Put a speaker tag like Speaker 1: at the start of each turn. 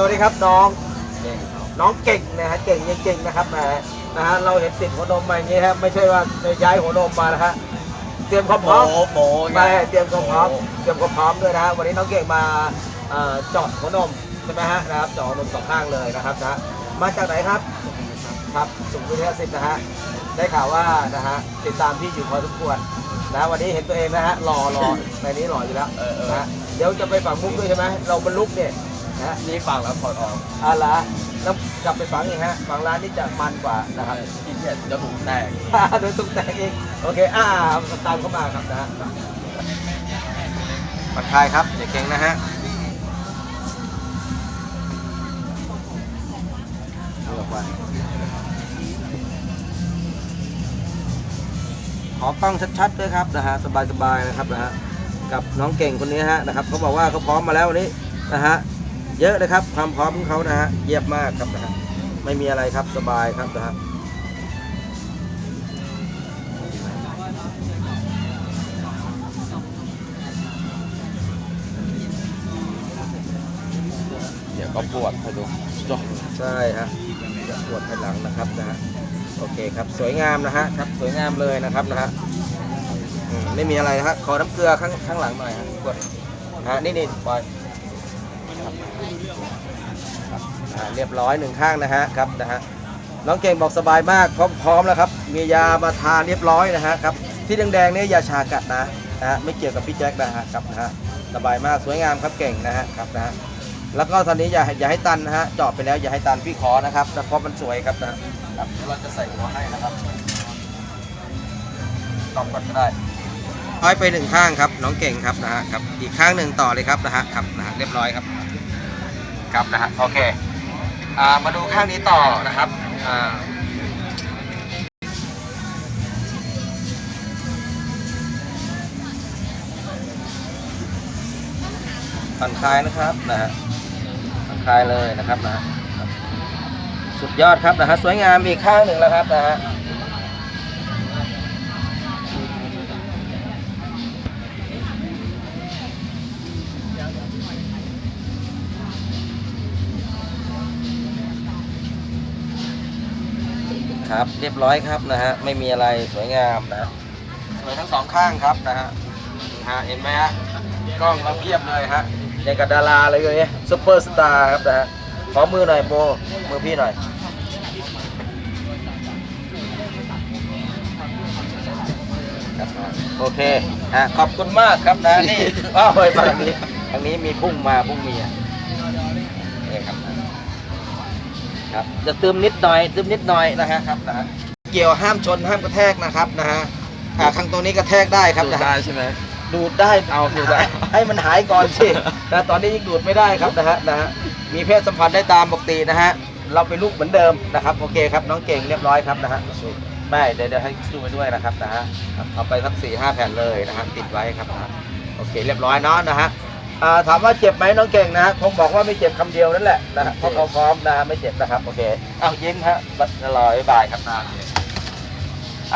Speaker 1: สวัสดีครับน้อง
Speaker 2: เก่งครับ
Speaker 1: น้องเก่งนะฮะเก่งยังเก่งนะครับนะฮะนะฮะเราเห็นติดหัวนมมาอย่างนี้ครับไม่ใช่ว่าจะย้ายหัวนมมานะฮะเตรียมความพ
Speaker 2: โม
Speaker 1: ร้อม
Speaker 2: โม
Speaker 1: ไม่เตรียมความพร้อมเตรียมความพร้อมด้วยนะฮะวันนี้น้องเก่งมาเอ่อเจาะหัวนมใช่ไหมฮะนะครับเจาะหัวนมสองข้างเลยนะครับนะฮะมาจากไหนครับครับสุขวิทยาสิทธิ์นะฮะได้ข่าวว่านะฮะติดตามพี่อยู่พอสมควรนะวันนี้เห็นตัวเองนะฮะรอรอในนี้รออยู่แล้ว
Speaker 2: เออเออ
Speaker 1: นะฮะเดี๋ยวจะไปฝังมุกด้วยใช่ไหมเราบรรลุกเนี่ย นะฮะ
Speaker 2: นี่ฟังแล้วถอดออก
Speaker 1: อะละแล้วกลับไปฝังเองฮะฝังร้านนี่จะมันกว่านะครับ
Speaker 2: ที่เกียจจะถูกแตก
Speaker 1: โดยตุ้งแต่งเองโอเคอ่าตามเข้ามาครับนะฮะผ่อนคลายครับอย่าเก่งนะฮะเอาออกไปขอกล้องชัดๆด้วยครับนะฮะสบายๆนะครับนะฮะกับน้องเก่งคนนี้ฮะนะครับเขาบอกว่าเขาพร้อมมาแล้ววันนี้นะฮะ เยอะเลยครับ ความพร้อมของเขานะฮะเยี่ยมมากครับนะฮะไม่มีอะไรครับสบายครับนะฮะ
Speaker 2: เดี๋ยวก็ปวดไปดูจบ
Speaker 1: ใช่ฮะจะปวดภายหลังนะครับนะฮะโอเคครับสวยงามนะฮะครับสวยงามเลยนะครับนะฮะอืมไม่มีอะไรนะฮะขอน้ำเกลือข้างข้างหลังหน่อยฮะกดฮะนี่นี่ปล่อย ครับอ่าเรียบร้อยหนึ่งข้างนะฮะครับนะฮะน้องเก่งบอกสบายมากพร้อมพร้อมแล้วครับมียามาทานเรียบร้อยนะฮะครับที่แดงๆนี่ยาชากัดนะนะฮะไม่เกี่ยวกับพี่แจ็คนะฮะครับนะฮะสบายมากสวยงามครับเก่งนะฮะครับนะฮะแล้วก็ตอนนี้อย่าอย่าให้ตันนะฮะเจาะไปแล้วอย่าให้ตันพี่ขอนะครับนะเพราะมันสวยครับนะครับเดี๋ยวเราจะใส่หัวให้นะครับตอบก่อนก็ได้ ร้อยไปหนึ่งข้างครับ น้องเก่งครับนะฮะครับอีกข้างหนึ่งต่อเลยครับนะฮะครับนะฮะเรียบร้อยครับครับนะฮะโอเคอ่ามาดูข้างนี้ต่อนะครับอ่าผ่อนคลายนะครับนะฮะผ่อนคลายเลยนะครับนะฮะสุดยอดครับนะฮะสวยงามอีกข้างหนึ่งแล้วครับนะฮะ ครับ เรียบร้อยครับนะฮะไม่มีอะไรสวยงามนะ สวยทั้งสองข้างครับนะฮะฮะเห็นไหมฮะกล้องเราเพียบเลยฮะอย่างกับดาราเลยเงี้ยซุปเปอร์สตาร์ครับนะฮะขอมือหน่อยโบมือพี่หน่อยโอเคฮะขอบคุณมากครับนะนี่อ้าวไปทางนี้ทางนี้มีพุ่งมาพุ่งเมีย ครับจะตึมนิดหน่อยตึมนิดหน่อยนะฮะครับนะฮะเกี่ยวห้ามชนห้ามกระแทกนะครับนะฮะอ่าข้างตรงนี้กระแทกได้ครับ
Speaker 2: ดู
Speaker 1: นะ
Speaker 2: ได้
Speaker 1: ฮะ
Speaker 2: ใช่ไหม
Speaker 1: ดูดได้
Speaker 2: เอาดูดได้
Speaker 1: ให้มันหายก่อนสินะตอนนี้ยังดูดไม่ได้ครับนะฮะนะฮะมีเพศสัมพันธ์ได้ตามปกตินะฮะเราเป็นลูกเหมือนเดิมนะครับโอเคครับน้องเก่งเรียบร้อยครับนะฮะไม่เดี๋ยวเดี๋ยวให้ดูไปด้วยนะครับนะฮะครับเอาไปสักสี่ห้าแผ่นเลยนะฮะติดไว้ครับนะฮะโอเคเรียบร้อยเนาะนะฮะอ่า ถามว่าเจ็บไหมน้องเก่งนะคงบอกว่าไม่เจ็บคำเดียวนั่นแหละนะเพราะเขาพร้อมนะไม่เจ็บนะครับโอเคเอายิ้มฮะรอบ๊ายบายครับนะ